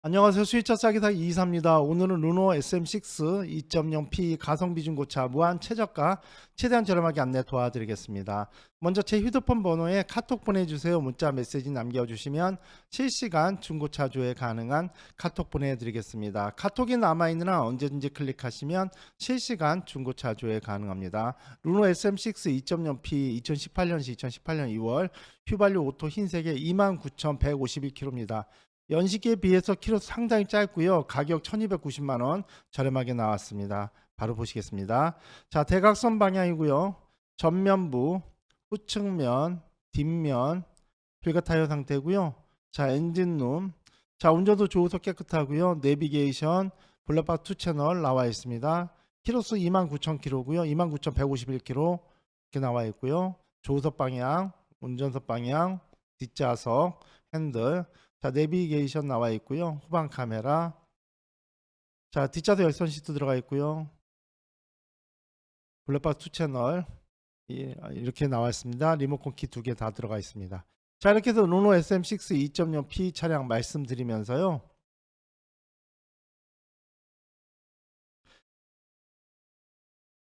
안녕하세요. 수익차 싸기 사기 이사입니다. 오늘은 르노 SM6 2.0P 가성비 중고차 무한 최저가 최대한 저렴하게 안내 도와드리겠습니다. 먼저 제 휴대폰 번호에 카톡 보내주세요. 문자 메시지 남겨주시면 실시간 중고차 조회 가능한 카톡 보내드리겠습니다. 카톡이 남아있는 한 언제든지 클릭하시면 실시간 중고차 조회 가능합니다. 르노 SM6 2.0P 2018년 시 2018년 2월 휘발유 오토 흰색에 29,151km입니다. 연식에 비해서 키로 상당히 짧고요. 가격 1290만 원 저렴하게 나왔습니다. 바로 보시겠습니다. 자, 대각선 방향이고요. 전면부, 후측면, 뒷면 필가 타이어 상태고요. 자, 엔진룸. 자, 운전도 좋으서 깨끗하고요. 내비게이션, 블랙박 투 채널 나와 있습니다. 키로수 29,000km고요. 29,151km 이렇게 나와 있고요. 조수석 방향, 운전석 방향, 뒷좌석, 핸들 자 내비게이션 나와 있고요. 후방 카메라. 자 뒷좌석 열선 시트 들어가 있고요. 블랙박스 2 채널. 예, 이렇게 나와 있습니다. 리모컨 키 두 개 다 들어가 있습니다. 자 이렇게 해서 르노 SM6 2.0P 차량 말씀드리면서요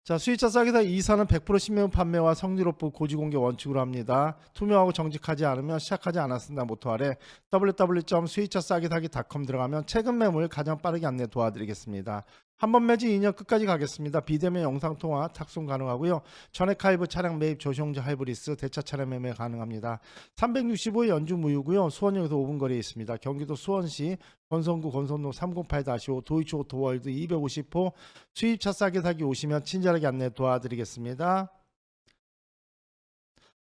자 수입차 싸기사 이사는 100% 신명 판매와 성리롭고 고지공개 원칙으로 합니다. 투명하고 정직하지 않으면 시작하지 않았습니다. 모토 아래 www.수입차 싸기사기.com 들어가면 최근 매물 가장 빠르게 안내 도와드리겠습니다. 한 번 매지 2년 끝까지 가겠습니다. 비대면 영상통화 탁송 가능하고요. 전액 할부 차량 매입 조시용자 할부리스 대차 차량 매매 가능합니다. 365일 연주 무휴고요. 수원역에서 5분 거리에 있습니다. 경기도 수원시 건성구 건선로 308-5 도이치 오토월드 250호 수입차 싸게 사기 오시면 친절하게 안내 도와드리겠습니다.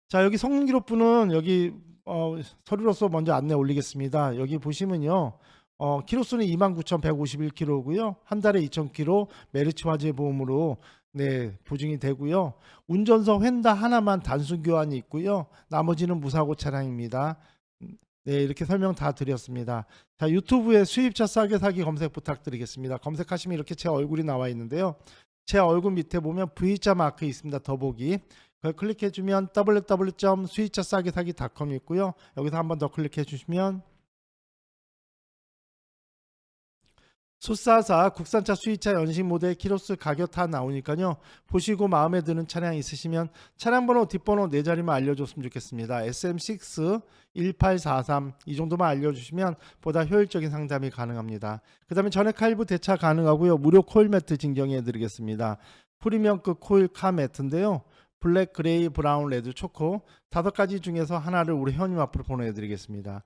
자 여기 성능기록부는 여기 어, 서류로서 먼저 안내 올리겠습니다. 여기 보시면요. 어, 키로수는 29,151km고요. 한 달에 2,000km 메르츠 화재 보험으로 네, 보증이 되고요. 운전석 휀다 하나만 단순 교환이 있고요. 나머지는 무사고 차량입니다. 네, 이렇게 설명 다 드렸습니다. 자, 유튜브에 수입차 싸게 사기 검색 부탁드리겠습니다. 검색하시면 이렇게 제 얼굴이 나와 있는데요. 제 얼굴 밑에 보면 V자 마크 있습니다. 더보기. 그걸 클릭해 주면 www.수입차 싸게 사기.com 있고요. 여기서 한번 더 클릭해 주시면 수사사 국산차 수입차 연식 모델 키로수 가격 다 나오니까요. 보시고 마음에 드는 차량 있으시면 차량 번호 뒷번호 네 자리만 알려줬으면 좋겠습니다. SM6 1843 이 정도만 알려주시면 보다 효율적인 상담이 가능합니다. 그 다음에 전액 할부 대차 가능하고요. 무료 코일 매트 증정해 드리겠습니다. 프리미엄급 코일 카 매트인데요. 블랙, 그레이, 브라운, 레드, 초코 다섯 가지 중에서 하나를 우리 현님 앞으로 보내드리겠습니다.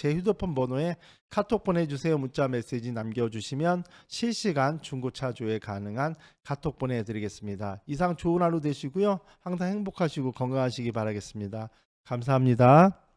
제 휴대폰 번호에 카톡 보내주세요. 문자 메시지 남겨주시면 실시간 중고차 조회 가능한 카톡 보내드리겠습니다. 이상 좋은 하루 되시고요. 항상 행복하시고 건강하시기 바라겠습니다. 감사합니다.